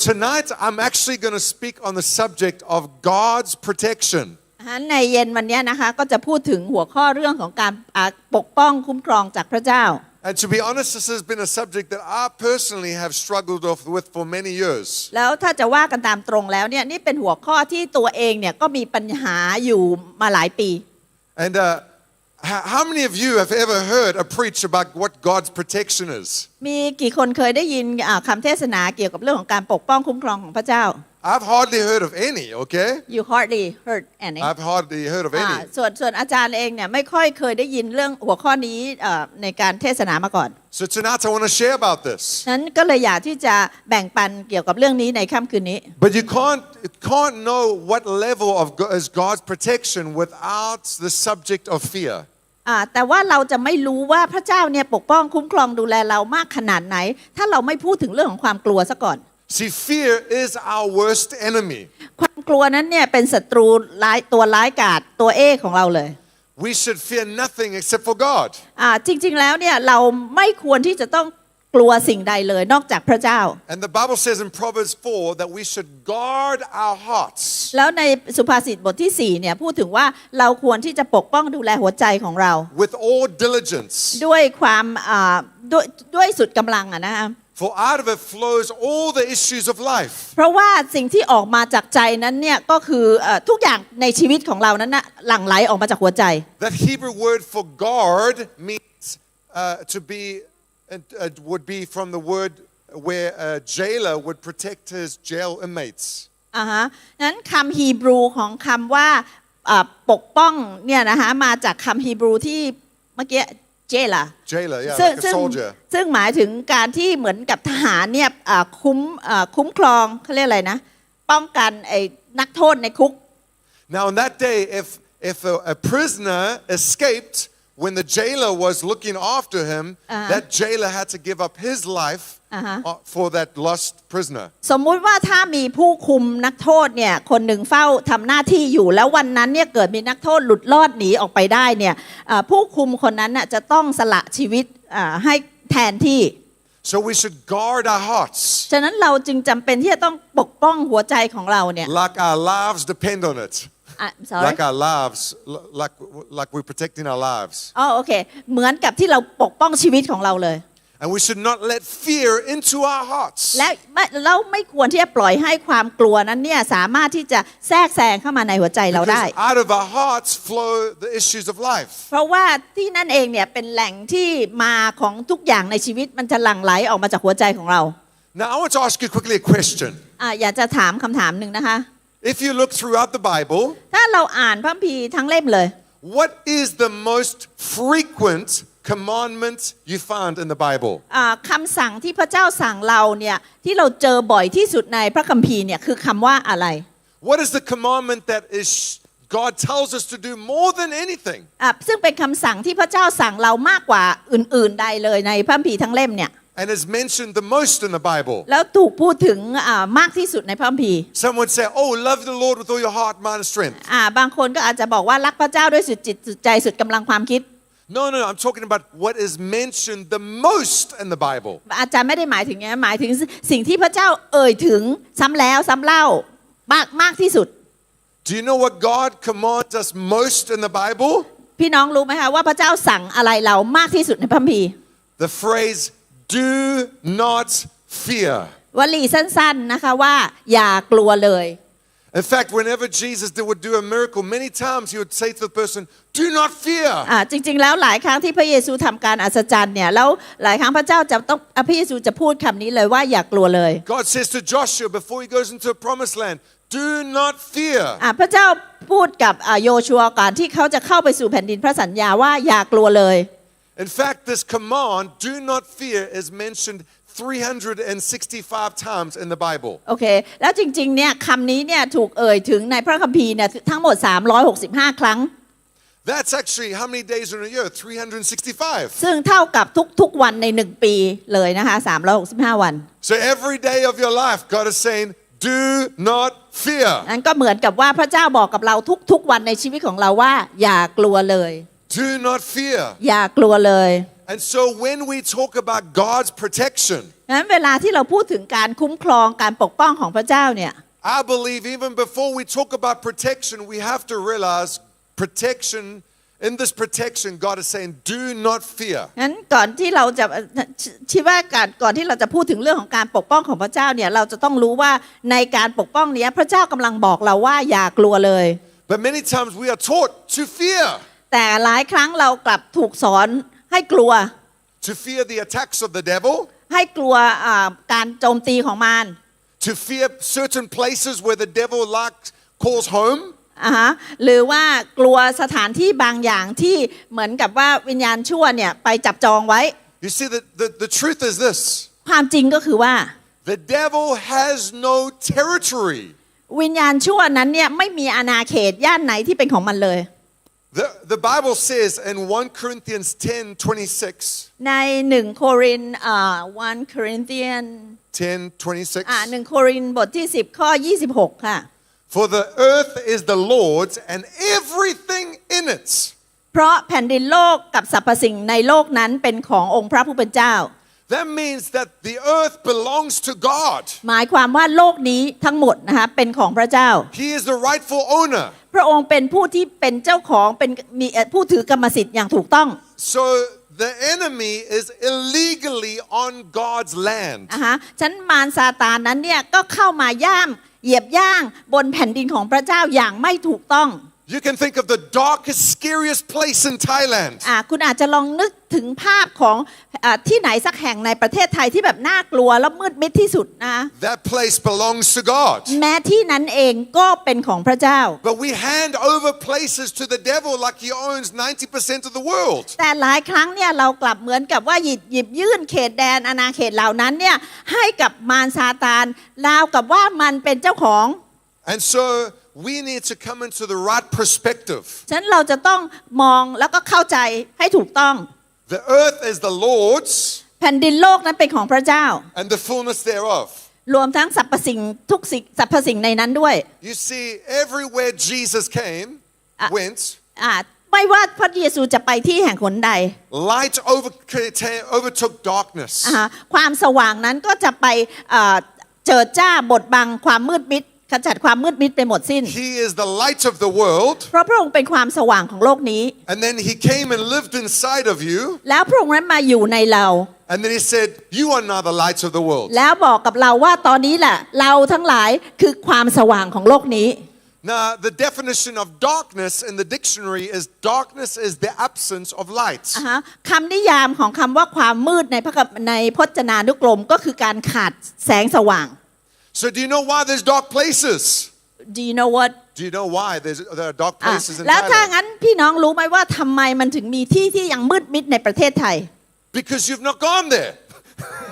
tonight I'm actually going to speak on the subject of God's protection. อ่าในเย็นวันเนี้ยนะคะก็จะพูดถึงหัวข้อเรื่องของการอ่าปกป้องคุ้มครองจากพระเจ้า And to be honest, this has been a subject that I personally have struggled off with for many years. แล้วถ้าจะว่ากันตามตรงแล้วเนี่ยนี่เป็นหัวข้อที่ตัวเองเนี่ยก็มีปัญหาอยู่มาหลายปี And uh, how, how many of you have ever heard a preach about what God's protection is? มีกี่คนเคยได้ยินอ่าคำเทศนาเกี่ยวกับเรื่องของการปกป้องคุ้มครองของพระเจ้า I've hardly heard of any, okay? you hardly heard any I've hardly heard of อ่า any. ส่วนส่วนอาจารย์เองเนี่ยไม่ค่อยเคยได้ยินเรื่องหัวข้อนี้เอ่อในการเทศนามาก่อน So tonight I want to share about this. นั้นก็เลยอยากที่จะแบ่งปันเกี่ยวกับเรื่องนี้ในค่ำคืนนี้ But you can't, can't know what level of Go- is God's protection without the subject of fear. อ่าแต่ว่าเราจะไม่รู้ว่าพระเจ้าเนี่ยปกป้องคุ้มครองดูแลเรามากขนาดไหน ถ้าเราไม่พูดถึงเรื่องของความกลัวซะก่อน See, fear is our worst enemy. ความกลัวนั้นเนี่ยเป็นศัตรูร้ายตัวร้ายกาจตัวเอกของเราเลย We should fear nothing except for God. อ่าจริงๆแล้วเนี่ยเราไม่ควรที่จะต้อง กลัวสิ่งใดเลยนอกจากพระเจ้า And the Bible says in Proverbs 4 that we should guard our hearts แล้วในสุภาษิตบทที่4เนี่ยพูดถึงว่าเราควรที่จะปกป้องดูแลหัวใจของเรา with all diligence. ด้วยความอ่าด้วยด้วยสุดกำลังอะนะคะ For out of it flows all the issues of life. เพราะว่าสิ่งที่ออกมาจากใจนั้นเนี่ยก็คือเอ่อทุกอย่างในชีวิตของเรานั้นนะหลั่งไหลออกมาจากหัวใจ That Hebrew word for guard means uh, to be, uh, uh, would be from the word where a jailer would protect his jail inmates. อ่าฮะนั้นคำฮีบรูของคำว่าอ่าปกป้องเนี่ยนะคะมาจากคำฮีบรูที่เมื่อกี้เจล่ะ Jailer, yeah, ซึ่ง like a ซึ่ง soldier. ซึ่งหมายถึงการที่เหมือนกับทหารเนี่ยอ่าคุ้มอ่าคุ้มครองเขาเรียกอะไรนะ ป้องกันไอ้นักโทษในคุก Now, on that day, if, if a, a prisoner escaped when the jailer was looking after him, Uh-huh. that jailer had to give up his life Uh-huh. uh, for that lost prisoner. สมมุติว่าถ้ามีผู้คุมนักโทษเนี่ยคนหนึ่งเฝ้าทำหน้าที่อยู่แล้ววันนั้นเนี่ยเกิดมีนักโทษหลุดรอดหนีออกไปได้เนี่ยอ่าผู้คุมคนนั้นน่ะจะต้องสละชีวิตอ่าให้แทนที่ So we should guard our hearts ฉะนั้นเราจึงจำเป็นที่จะต้องปกป้องหัวใจของเราเนี่ย like our lives depend on it. อะ sorry Like our lives, l- like, like we're protecting our lives. อ๋อโอเคเหมือนกับที่เราปกป้องชีวิตของเราเลย And we should not let fear into our hearts. และไม่เราไม่ควรที่จะปล่อยให้ความกลัวนั้นเนี่ยสามารถที่จะแทรกแซงเข้ามาในหัวใจเราได้ Because out of our hearts flow the issues of life. เพราะว่าที่นั่นเองเนี่ยเป็นแหล่งที่มาของทุกอย่างในชีวิตมันจะหลั่งไหลออกมาจากหัวใจของเรา Now, I want to ask you quickly a question. อะอยากจะถามคำถามหนึ่งนะคะ If you look throughout the Bible, ถ้าเราอ่านพระคัมภีร์ทั้งเล่มเลย what is the most frequent commandment you found in the Bible? อ่าคำสั่งที่พระเจ้าสั่งเราเนี่ยที่เราเจอบ่อยที่สุดในพระคัมภีร์เนี่ยคือคำว่าอะไร What is the commandment that is God tells us to do more than anything? อะซึ่งเป็นคำสั่งที่พระเจ้าสั่งเรามากกว่าอื่นๆใดเลยในพระคัมภีร์ทั้งเล่มเนี่ย And is mentioned the most in the Bible. แล้วถูกพูดถึงอ่ามากที่สุดในพระคัมภีร์ Some would say, Oh, love the Lord with all your heart, mind, and strength. อ่าบางคนก็อาจจะบอกว่ารักพระเจ้าด้วยสุดจิตสุดใจสุดกำลังความคิด No, no, no. I'm talking about what is mentioned the most in the Bible. อาจารย์ไม่ได้หมายถึงอย่างนั้นหมายถึงสิ่งที่พระเจ้าเอ่ยถึงซ้ำแล้วซ้ำเล่ามากมากที่สุด Do you know what God commands us most in the Bible? พี่น้องรู้ไหมคะว่าพระเจ้าสั่งอะไรเรามากที่สุดในพระคัมภีร์ The phrase, do not fear. วลีสั้นๆนะคะว่าอย่ากลัวเลย In fact, whenever Jesus did, would do a miracle, many times he would say to the person, Do not fear. อ่าจริงๆแล้วหลายครั้งที่พระเยซูทำการอัศจรรย์เนี่ยแล้วหลายครั้งพระเจ้าจะต้องอะพระเยซูจะพูดคำนี้เลยว่าอย่ากลัวเลย God says to Joshua before he goes into a promised land, Do not fear. อ่าพระเจ้าพูดกับอ่าโยชัวก่อนที่เขาจะเข้าไปสู่แผ่นดินพระสัญญาว่าอย่ากลัวเลย In fact, this command, do not fear, is mentioned 365 times in the Bible. โอเค แล้วจริงๆ เนี่ยคำนี้เนี่ยถูกเอ่ยถึงในพระคัมภีร์เนี่ยทั้งหมด 365 ครั้ง That's actually how many days are in a year? 365. ซึ่งเท่ากับทุกๆ วันใน 1 ปีเลยนะคะ 365 วัน So every day of your life, God is saying, Do not fear. นั้นก็เหมือนกับว่าพระเจ้าบอกกับเราทุกๆ วันในชีวิตของเราว่า อย่ากลัวเลย Do not fear. อย่ากลัวเลย And so when we talk about God's protection, งั้นเวลาที่เราพูดถึงการคุ้มครองการปกป้องของพระเจ้าเนี่ย I believe even before we talk about protection, we have to realize protection, in this protection, God is saying, do not fear. งั้นก่อนที่เราจะคิดว่าการก่อนที่เราจะพูดถึงเรื่องของการปกป้องของพระเจ้าเนี่ยเราจะต้องรู้ว่าในการปกป้องเนี้ยพระเจ้ากำลังบอกเราว่าอย่ากลัวเลย But many times we are taught to fear, แต่หลายครั้งเรากลับถูกสอนให้กลัว to fear the attacks of the devil, ให้กลัวอ่าการโจมตีของมาร to fear certain places where the devil likes, calls home. อ่าฮะหรือว่ากลัวสถานที่บางอย่างที่เหมือนกับว่าวิญญาณชั่วเนี่ยไปจับจองไว้ You see, the, the, the truth is this ความจริงก็คือว่า the devil has no territory. วิญญาณชั่วนั้นเนี่ยไม่มีอาณาเขตย่านไหนที่เป็นของมันเลย The, the Bible says in 1 Corinthians 10 26, ในหนึ่งโครินอ่า1 Corinthian 10 26, อ่าหนึ่งโครินบทที่ 10 ข้อ 26 ค่ะ For the earth is the Lord's and everything in it. เพราะแผ่นดินโลกกับสรรพสิ่งในโลกนั้นเป็นขององค์พระผู้เป็นเจ้า That means that the earth belongs to God. หมายความว่าโลกนี้ทั้งหมดนะคะเป็นของพระเจ้า He is the rightful owner. พระองค์เป็นผู้ที่เป็นเจ้าของเป็นมีเอ่อผู้ถือกรรมสิทธิ์อย่างถูกต้อง So the enemy is illegally on God's land. อะฮะฉันมารซาตานนั้นเนี่ยก็เข้ามาย่ามเหยียบย่างบนแผ่นดินของพระเจ้าอย่างไม่ถูกต้อง You can think of the darkest, scariest place in Thailand. อะคุณอาจจะลองนึกถึงภาพของอาที่ไหนสักแห่งในประเทศไทยที่แบบน่ากลัวและมืดมิดที่สุดนะ That place belongs to God. แม้ที่นั้นเองก็เป็นของพระเจ้า But we hand over places to the devil like he owns 90% of the world. แต่หลายครั้งเนี่ยเรากลับเหมือนกับว่าหยิบหยิบยื่นเขตแดนอาณาเขตเหล่านั้นเนี่ยให้กับมารซาตานราวกับว่ามันเป็นเจ้าของ And so we need to come into the right perspective. ฉะนั้นเราจะต้องมองแล้วก็เข้าใจให้ถูกต้อง The earth is the Lord's แผ่นดินโลกนั้นเป็นของพระเจ้า and the fullness thereof. รวมทั้งสรรพสิ่งทุกสิ่งสรรพสิ่งในนั้นด้วย You see, everywhere Jesus came, Ah. went, อ่าไม่ว่าพระเยซูจะไปที่แห่งหนใด light over, overtook darkness. อ่าความสว่างนั้นก็จะไปอ่าเจิดจ้าบดบังความมืดมิด ขจัดความมืดมิดไปหมดสิ้น He is the light of the world. เพราะพระองค์เป็นความสว่างของโลกนี้ And then he came and lived inside of you. แล้วพระองค์นั้นมาอยู่ในเรา And then he said, You are now the light of the world. แล้วบอกกับเราว่าตอนนี้แหละเราทั้งหลายคือความสว่างของโลกนี้ Now, the definition of darkness in the dictionary is darkness is the absence of light. อ่าฮะคำนิยามของคำว่าความมืดในพระคัมในพจนานุกรมก็คือการขาดแสงสว่าง So, do you know why there's dark places? Do you know what Do you know why there's, there are dark อะ places in แล้วถ้า Thailand? งั้นพี่น้องรู้ไหมว่าทำไมมันถึงมีที่ที่ยังมืดมิดในประเทศไทย Because you've not gone there.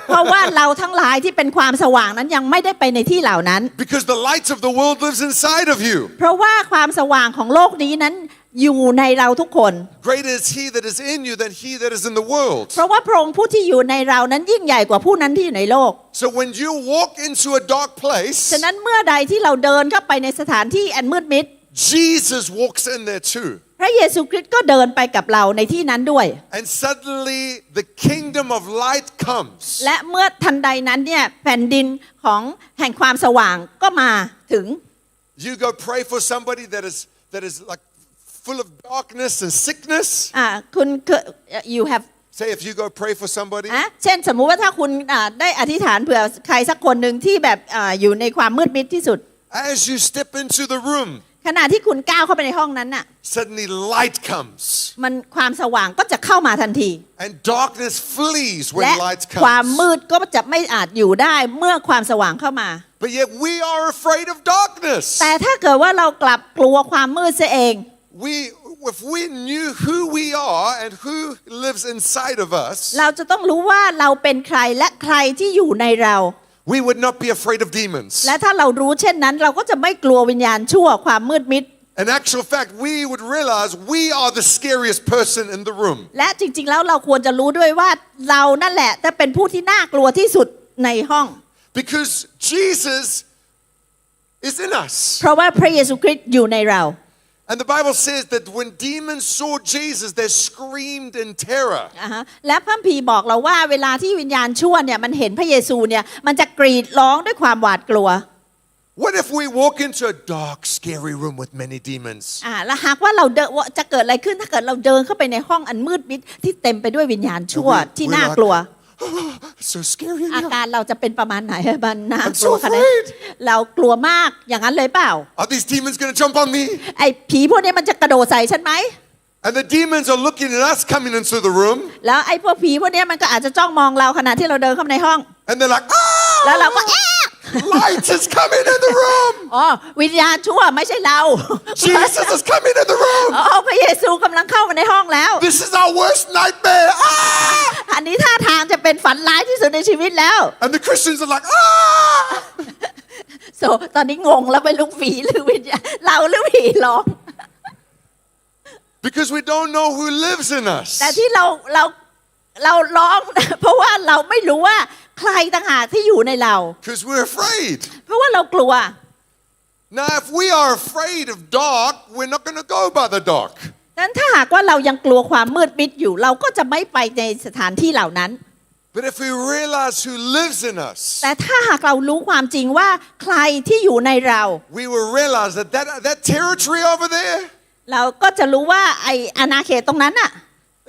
เพราะว่าเราทั้งหลายที่เป็นความสว่างนั้นยังไม่ได้ไปในที่เหล่านั้น Because the light of the world lives inside of you. เพราะว่าความสว่างของโลกนี้นั้น อยู่ในเราทุกคน Greater is he that is in you than he that is in the world. เพราะว่าพระองค์ผู้ที่อยู่ในเรานั้นยิ่งใหญ่กว่าผู้นั้นที่อยู่ในโลก So, when you walk into a dark place, ฉะนั้นเมื่อใดที่เราเดินเข้าไปในสถานที่อันมืดมิด Jesus walks in there too. พระเยซูคริสต์ก็เดินไปกับเราในที่นั้นด้วย And suddenly the kingdom of light comes. และเมื่อทันใดนั้นเนี่ยแผ่นดินของแห่งความสว่างก็มาถึง You go pray for somebody that is that is like full of darkness and sickness. อ่าคุณเคย you have Say if you go pray for somebody อะเช่นสมมุติว่าถ้าคุณอ่าได้อธิษฐานเผื่อใครสักคนหนึ่งที่แบบอาอยู่ในความมืดมิดที่สุด as you step into the room, ขณะที่คุณก้าวเข้าไปในห้องนั้นน่ะ suddenly light comes. มันความสว่างก็จะเข้ามาทันที And darkness flees และ when light ความ comes. มืดก็จะไม่อาจอยู่ได้เมื่อความสว่างเข้ามา But yet we are afraid of darkness. แต่ถ้าเกิดว่าเรากลับกลัวความมืดเสียเอง We if we knew who we are and who lives inside of us, เราจะต้องรู้ว่าเราเป็นใครและใครที่อยู่ในเรา we would not be afraid of demons. และถ้าเรารู้เช่นนั้น เราก็จะไม่กลัววิญญาณชั่วความมืดมิด In actual fact, we would realize we are the scariest person in the room. และจริงๆแล้วเราควรจะรู้ด้วยว่าเรานั่นแหละจะเป็นผู้ที่น่ากลัวที่สุดในห้อง Because Jesus is in us. เพราะว่าพระเยซูคริสต์อยู่ในเรา And the Bible says that when demons saw Jesus, they screamed in terror. อ่าฮะและพระคัมภีร์บอกเราว่าเวลาที่วิญญาณชั่วเนี่ยมันเห็นพระเยซูเนี่ยมันจะกรีดร้องด้วยความหวาดกลัว What if we walk into a dark, scary room with many demons? อ่าแล้วหากว่าเราเดินว่าจะเกิดอะไรขึ้นถ้าเกิดเราเดินเข้าไปในห้องอันมืดมิดที่เต็มไปด้วยวิญญาณชั่ว And we- ที่ we're น่า like, กลัว It's so scary in อา here. การเราจะเป็นประมาณไหนบันน่า I'm so ชั่วขนาดนั้น afraid เรากลัวมากอย่างนั้นเลยเปล่า Are these demons going to jump on me? ไอ้ผีพวกนี้มันจะกระโดดใส่ฉันไหม And the demons are looking at us coming into the room, แล้วไอ้พวกผีพวกนี้มันก็อาจจะจ้องมองเราขณะที่เราเดินเข้ามาในห้อง and they're like, แล้วเราก็ ah, แอะ light is coming in the room. อ๋อวิญญาณชั่วไม่ใช่เรา Jesus is coming in the room. อ๋อพระเยซูกำลังเข้ามาในห้องแล้ว This is our worst nightmare. Ah! อันนี้ท่าทางจะเป็นฝันร้ายที่สุดในชีวิตแล้ว And the Christians are like, ah! โซตอนนี้งงแล้วไม่รู้ผีหรือวิญญาณเราหรือผีร้อง Because we don't know who lives in us. แต่ที่เราเราเราร้องเพราะว่าเราไม่รู้ว่า ใครต่างหากที่อยู่ในเรา Because we're afraid. เพราะว่าเรากลัว Now, if we are afraid of dark, we're not going to go by the dark. ดังนั้นถ้าหากว่าเรายังกลัวความมืดมิดอยู่ เราก็จะไม่ไปในสถานที่เหล่านั้น But if we realize who lives in us, แต่ถ้าหากเรารู้ความจริงว่าใครที่อยู่ในเรา we will realize that that, that territory over there เราก็จะรู้ว่าไออาณาเขตตรงนั้นอะ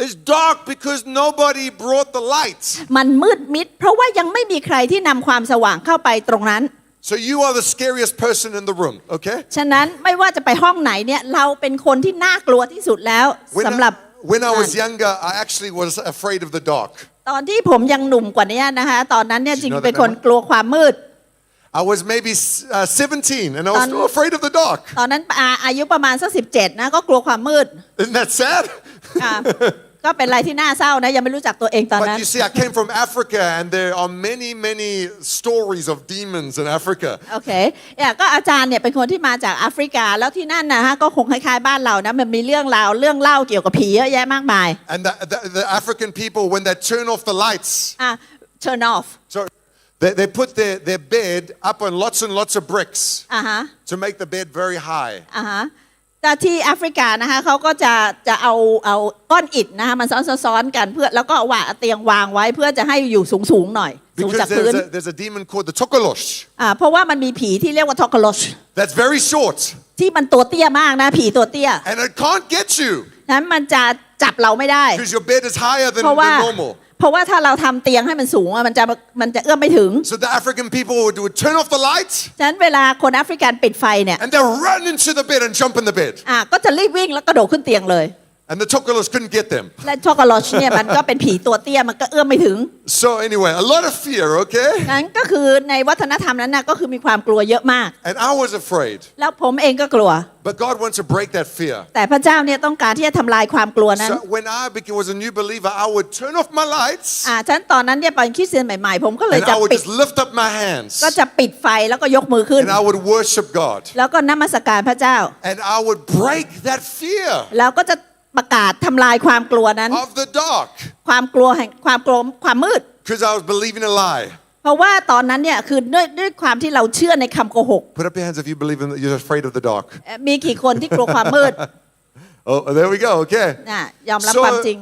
is dark because nobody brought the light. มันมืดมิดเพราะว่ายังไม่มีใครที่นำความสว่างเข้าไปตรงนั้น So you are the scariest person in the room, okay? ฉะนั้นไม่ว่าจะไปห้องไหนเนี่ยเราเป็นคนที่น่ากลัวที่สุดแล้ว When สำหรับ I, when I was younger, I actually was afraid of the dark. ตอนที่ผมยังหนุ่มกว่านี้นะคะตอนนั้นเนี่ยจ You ริง know ๆเป็น that คนกลัวความมืด I was maybe uh, 17 and I was Tan- still afraid of the dark. ตอนนั้นอาอายุประมาณสักสิบเจ็ดนะก็กลัวความมืด Isn't that sad? อ่าก็เป็นอะไรที่น่าเศร้านะยังไม่รู้จักตัวเองตอนนั้น But you see, I came from Africa, and there are many, many stories of demons in Africa. โอเคเนี่ยก็อาจารย์เนี่ยเป็นคนที่มาจากแอฟริกาแล้วที่นั่นนะฮะก็คงคล้ายๆบ้านเรานะมันมีเรื่องราวเรื่องเล่าเกี่ยวกับผีเยอะแยะมากมาย And the, the, the African people, when they turn off the lights, อะ turn off so they, they put their, their bed up on lots and lots of bricks อะฮะ to make the bed very high. อ่าฮะ แต่ที่แอฟริกานะคะเขาก็จะจะเอาเอาก้อนอิฐนะคะมันซ้อนๆกันเพื่อแล้วก็วางเตียงวางไว้เพื่อจะให้อยู่สูงๆหน่อย สูง Because จากพื้น there's a, there's a demon called the Tokolosh อ่าเพราะว่ามันมีผีที่เรียกว่าทอกโลช that's very short ที่มันตัวเตี้ยมากนะ ผีตัวเตี้ย and it can't get you นั้นมันจะจับเราไม่ได้ because your bed is higher than, เพราะว่า than normal. เพราะว่าถ้าเราทำเตียงให้มันสูงอะมันจะมันจะเอื้อมไม่ถึง So the African people would, would turn off the lights ฉะนั้นเวลาคนแอฟริกันปิดไฟเนี่ย and they run into the bed and jump in the bed. อ่าก็จะรีบวิ่งแล้วกระโดดขึ้นเตียงเลย And the Tokolosh couldn't get them. และช็อกโกแลตเนี่ยมันก็เป็นผีตัวเตี้ยมันก็เอื้อมไม่ถึง So anyway, a lot of fear, okay? นั้นก็คือในวัฒนธรรมนั้นนะก็คือมีความกลัวเยอะมาก And I was afraid. แล้วผมเองก็กลัว But God wants to break that fear. แต่พระเจ้าเนี่ยต้องการที่จะทำลายความกลัวนั้น So when I became, was a new believer, I would turn off my lights อ่าฉะนันตอนนั้นเนี่ยเป็นคริสเตียนใหม่ๆ ผมก็เลย and จะ I would ปิด just lift up my hands ก็จะปิดไฟแล้วก็ยกมือขึ้น and I would worship God แล้วก็นมัสการพระเจ้า and I would break that fear แล้วก็จะ ประกาศทำลายความกลัวนั้น of the dark ความกลัวแห่งความกลัวความมืด because I was believing a lie. เพราะว่าตอนนั้นเนี่ยคือด้วยด้วยความที่เราเชื่อในคำโกหก Put up your hands if you believe in that you're afraid of the dark. เอ่อมีกี่คนที่กลัวความมืด Oh, there we go. Okay. นะยอมรับ So- ความจริง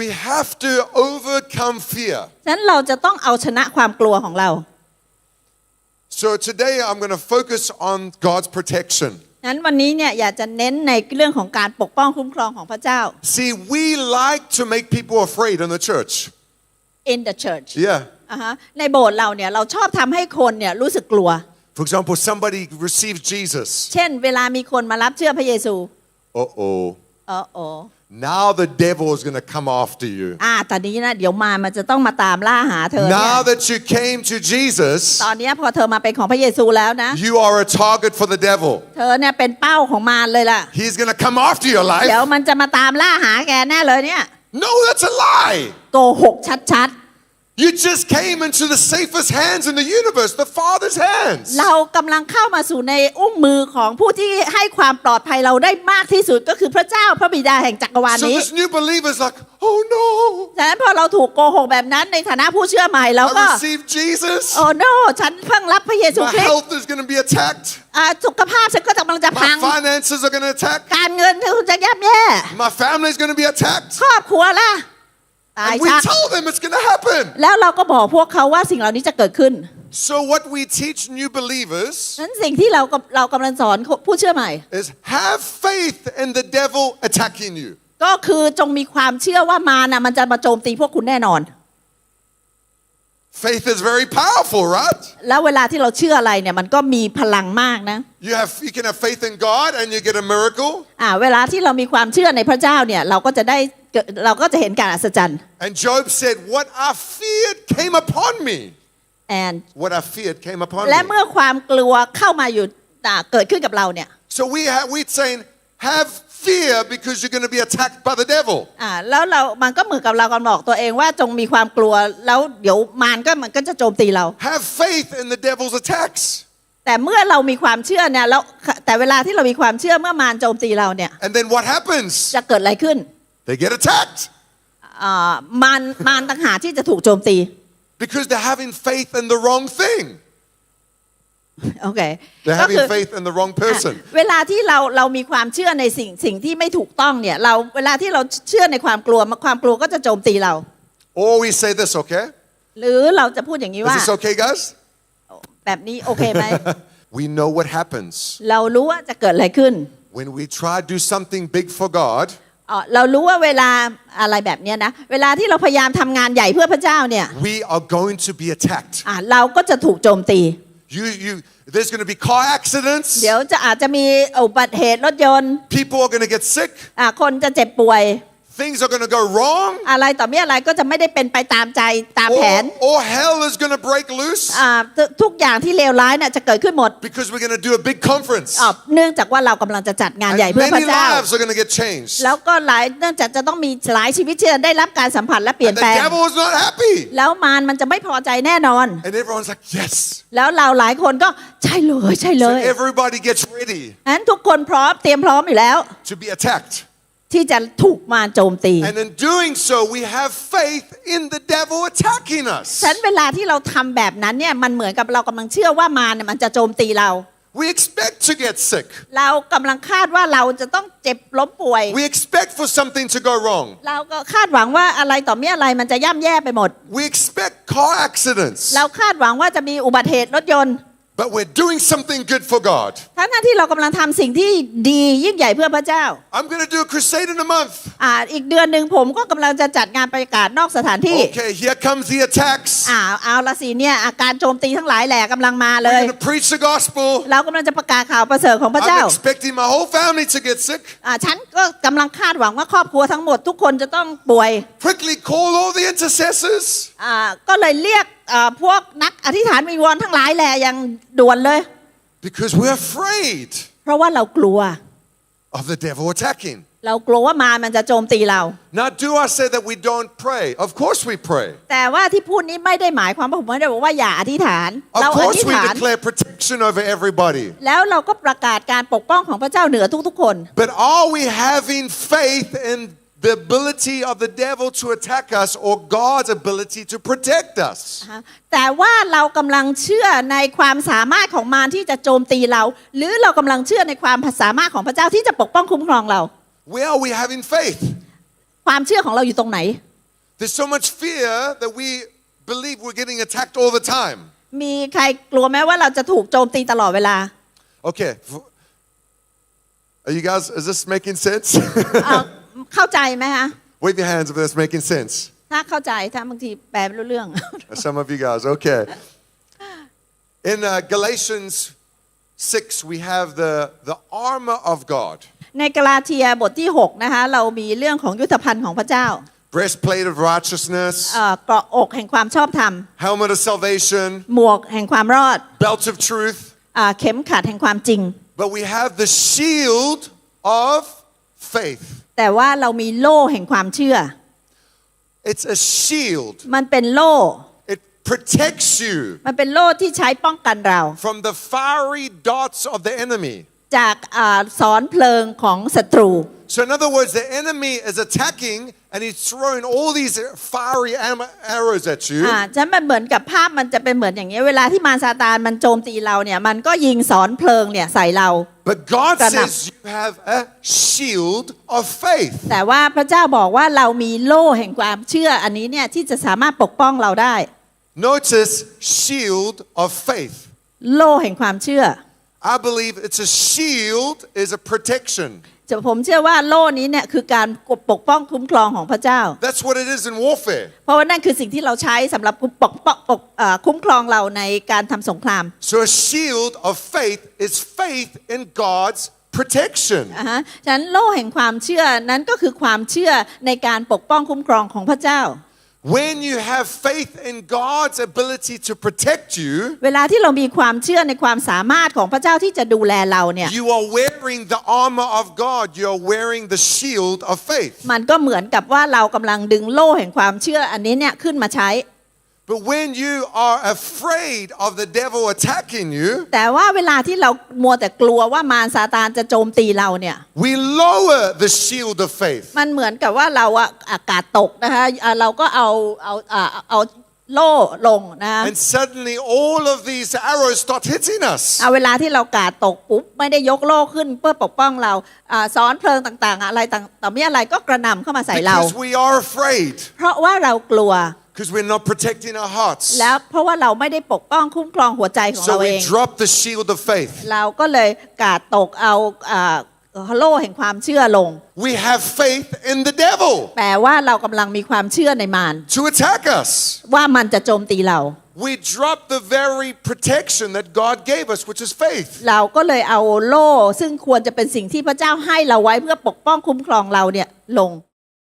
We have to overcome fear. ฉะนั้นเราจะต้องเอาชนะความกลัวของเรา So today I'm going to focus on God's protection. นั้นวันนี้เนี่ยอยากจะเน้นในเรื่องของการปกป้องคุ้มครองของพระเจ้า See, we like to make people afraid in the church. in the church Yeah. อ่าฮะในโบสถ์เราเนี่ยเราชอบทำให้คนเนี่ยรู้สึกกลัว For example, somebody receives Jesus. เช่นเวลามีคนมารับเชื่อพระเยซู Uh oh. เออโอ Now the devil is going to come after you. อ่าตอนนี้นะเดี๋ยวมามันจะต้องมาตามล่าหาเธอเนี่ย Now that you came to Jesus, ตอนเนี้ยพอเธอมาเป็นของพระเยซูแล้วนะ you are a target for the devil. เธอเนี่ยเป็นเป้าของมารเลยล่ะ He's going to come after your เดี๋ยว life. มันจะมาตามล่าหาแกแน่เลยเนี่ย No, that's a lie. โกหกชัด You just came into the safest hands in the universe, the Father's hands. ๆเรากำลังเข้ามาสู่ในอุ้งมือของผู้ที่ให้ความปลอดภัยเราได้มากที่สุดก็คือพระเจ้าพระบิดาแห่งจักรวาล So นี้ this new believer is like, oh no, ฉะนั้นพอเราถูกโกหกแบบนั้นในฐานะผู้เชื่อใหม่เราก็ I received Jesus. โอ้โนฉันเพิ่งรับพระเยซู My คริสต์ health is going to be attacked. อ่าสุขภาพฉันก็กำลังจะพั My ง finances are going to attack. การเงินเธอจะย่ำแย่ My family's going to be attacked. ครอบครัวล่ะ ตาย And we ชัก tell them it's going to happen. แล้วเราก็บอกพวกเขาว่าสิ่งเหล่านี้จะเกิดขึ้น So, what we teach new believers นั้นสิ่งที่เรากำเรากำลังสอนผู้เชื่อใหม่ is have faith in the devil attacking you. ก็คือจงมีความเชื่อว่ามานะมันจะมาโจมตีพวกคุณแน่นอน Faith is very powerful, right? แล้วเวลาที่เราเชื่ออะไรเนี่ยมันก็มีพลังมากนะ You have you can have faith in God and you get a miracle. อ่าเวลาที่เรามีความเชื่อในพระเจ้าเนี่ยเราก็จะได้เกิดเราก็จะเห็นการอัศจรรย์ And Job said, What I feared came upon me. and What I feared came upon และ me. เมื่อความกลัวเข้ามาอยู่อ่าเกิดขึ้นกับเราเนี่ย So we have we saying have fear because you're going to be attacked by the devil. อ่าแล้วเรา มันก็เหมือนกับเรากำลังบอกตัวเองว่าจงมีความกลัว แล้วเดี๋ยวมารก็มันก็จะโจมตีเรา Have faith in the devil's attacks. แต่เมื่อเรามีความเชื่อเนี่ยแล้วแต่เวลาที่เรามีความเชื่อเมื่อมารโจมตีเราเนี่ย And then what happens? จะเกิดอะไรขึ้น They get attacked อ่ามารมารต่างหากที่จะถูกโจมตี because they're having faith in the wrong thing. โอเค They're ก็คือ having faith in the wrong person. เวลาที่เราเรามีความเชื่อในสิ่งสิ่งที่ไม่ถูกต้องเนี่ยเราเวลาที่เราเชื่อในความกลัวความกลัวก็จะโจมตีเรา Or we say this, okay? หรือเราจะพูดอย่างนี้ Is ว่า this okay, guys? แบบนี้โอเคไหม We know what happens เรารู้ว่าจะเกิดอะไรขึ้น when we try to do something big for God. เอ่อเรารู้ว่าเวลาอะไรแบบเนี้ยนะเวลาที่เราพยายามทำงานใหญ่เพื่อพระเจ้าเนี่ย We are going to be attacked. อะเราก็จะถูกโจมตี You, you, there's going to be car accidents. เดี๋ยวจะอาจจะมีอุบัติเหตุรถยนต์ People are going to get sick. อ่ะคนจะเจ็บป่วย Things are going to go wrong. อะไรต่อมีอะไรก็จะไม่ได้เป็นไปตามใจตามแผ Or, น or hell is going to break loose อ่าทุทุกอย่างที่เลวร้ายน่ะจะเกิดขึ้นหมด because we're going to do a big conference. อะเนื่องจากว่าเรากำลังจะจัดงาน And ใหญ่เพื่อพ many ระเจ้า lives are going to get changed. แล้วก็หลายเนื่องจากจะต้องมีหลายชีวิตที่จะได้รับการสัมผัสและเปลี่ยน And แปล the ง devil is not happy. แล้วมารมันจะไม่พอใจแน่นอน And everyone's like, yes. แล้วเราหลายคนก็ใช่เลยใช่เล So ย everybody gets ready นั้นทุกคนพร้อมเตรียมพร้อมอยู่แล้ว to be attacked. ที่จะถูกมารโจมตี And in doing so, we have faith in the devil attacking ฉะ us. นั้นเวลาที่เราทำแบบนั้นเนี่ยมันเหมือนกับเรากำลังเชื่อว่ามารเนี่ยมันจะโจมตีเรา We expect to get sick. เรากำลังคาดว่าเราจะต้องเจ็บล้มป่วย We expect for something to go wrong. เราก็คาดหวังว่าอะไรต่อมีอะไรมันจะย่ำแย่ไปหมด We expect car accidents. เราคาดหวังว่าจะมีอุบัติเหตุรถยนต์ But we're doing something good for God. ทั้งๆที่เรากำลังทำสิ่งที่ดียิ่งใหญ่เพื่อพระเจ้า I'm going to do a crusade in a month. อ่าอีกเดือนหนึ่งผมก็กำลังจะจัดงานประกาศนอกสถานที่ Okay, here comes the attacks. อ่าเอาละสิเนี่ยอาการโจมตีทั้งหลายแหล่กำลังมาเล We're ย going to preach the gospel. เรากำลังจะประกาศข่าวประเสริฐของพระเจ้า I'm expecting my whole family to get sick. อ่าฉันก็กำลังคาดหวังว่าครอบครัวทั้งหมดทุกคนจะต้องป่วย Quickly call all the intercessors อ่าก็เลยเรียกอ่า พวกนักอธิษฐานวิงวอนทั้งหลายแหล่อย่างด่วนเลย because we're afraid เพราะว่าเรากลัว of the devil attacking. เรากลัวว่ามารมันจะโจมตีเรา Now, do I say that we don't pray? Of course we pray. แต่ว่าที่พูดนี้ไม่ได้หมายความว่าผมไม่ได้บอกว่าอย่าอธิษฐาน Of เราอ course ธิษ we ฐาน declare protection over everybody. แล้วเราก็ประกาศการปกป้องของพระเจ้าเหนือทุกๆคน But are we having faith in the ability of the devil to attack us or God's ability to protect us? นะคะแต่ว่าเรากำลังเชื่อในความสามารถของมารที่จะโจมตีเรา หรือเรากำลังเชื่อในความสามารถของพระเจ้าที่จะปกป้องคุ้มครองเรา Where are we having faith? ความเชื่อของเราอยู่ตรงไหน There's so much fear that we believe we're getting attacked all the time. มีใครกลัวไหมว่าเราจะถูกโจมตีตลอดเวลา Okay. f- Are you guys, is this making sense? เอ่อเข้าใจไหมคะ Wave your hands if that's making sense. ถ้าเข้าใจถ้าบางทีแปลไม่รู้เรื่อง Some of you guys, okay. In uh, Galatians 6, we have the, the armor of God ในกลาเทียบทที่ 6 นะคะ เรามีเรื่องของยุทธภัณฑ์ของพระเจ้า breastplate of righteousness, เอ่อเกราะอกแห่งความชอบธรรม helmet of salvation, หมวกแห่งความรอด belt of truth, อ่าเข็มขัดแห่งความจริง but we have the shield of faith. แต่ว่าเรามีโล่แห่งความเชื่อ It's a shield, มันเป็นโล่ it protects you มันเป็นโล่ที่ใช้ป้องกันเรา from the fiery darts of the enemy. จากอ่าสอนเพลิงของศัตรู So, in other words, the enemy is attacking and he's throwing all these fiery am- arrows at you. อ่าฉันมันเหมือนกับภาพมันจะเป็นเหมือนอย่างนี้ยเวลาที่มารซาตานมันโจมตีเราเนี่ยมันก็ยิงสอนเพลิงเนี่ยใส่เรา But God Ganap. says you have a shield of faith. แต่ว่าพระเจ้าบอกว่าเรามีโล่แห่งความเชื่ออันนี้เนี่ยที่จะสามารถปกป้องเราได้ Notice shield of faith. โล่แห่งความเชื่อ I believe it's a shield is a protection. จะผมเชื่อว่าโล่นี้เนี่ยคือการปกป้องคุ้มครองของพระเจ้า That's what it is in warfare. เพราะว่านั่นคือสิ่งที่เราใช้สำหรับปกป้องปกเอ่อคุ้มครองเราในการทำสงคราม So a shield of faith is faith in God's protection. อ่าฮะฉะนั้นโล่แห่งความเชื่อนั้นก็คือความเชื่อในการปกป้องคุ้มครองของพระเจ้า When you have faith in God's ability to protect you, เวลาที่เรามีความเชื่อในความสามารถของพระเจ้าที่จะดูแลเราเนี่ย you are wearing the armor of God. You are wearing the shield of faith. มันก็เหมือนกับว่าเรากำลังดึงโล่แห่งความเชื่ออันนี้เนี่ยขึ้นมาใช้ But when you are afraid of the devil attacking you, แต่ว่าเวลาที่เรามัวแต่กลัวว่ามารซาตานจะโจมตีเราเนี่ย we lower the shield of faith. มันเหมือนกับว่าเราอะอากาศตกนะคะอ่าเราก็เอาเอาอ่าเอาโล่ลงนะ And suddenly all of these arrows start hitting us. เอาเวลาที่เรากาดตกปุ๊บไม่ได้ยกโล่ขึ้นเพื่อปกป้องเราอ่าซ้อนเพลิงต่างๆ อะไรต่างต่อมีอะไรก็กระหน่ำเข้ามาใส่เรา Because we are afraid. เพราะว่าเรากลัว Because we're not protecting our hearts. แล้วเพราะว่าเราไม่ได้ปกป้องคุ้มครองหัวใจของ So เราเอ we ง drop the shield of faith. เราก็เลยกาดตกเอาอ่าโล่แห่งความเชื่อลง We have faith in the devil แปลว่าเรากำลังมีความเชื่อในมาร to attack us. ว่ามันจะโจมตีเรา We drop the very protection that God gave us, which is faith. เราก็เลยเอาโล่ ซึ่งควรจะเป็นสิ่งที่พระเจ้าให้เราไว้เพื่อปกป้องคุ้มครองเราเนี่ยลง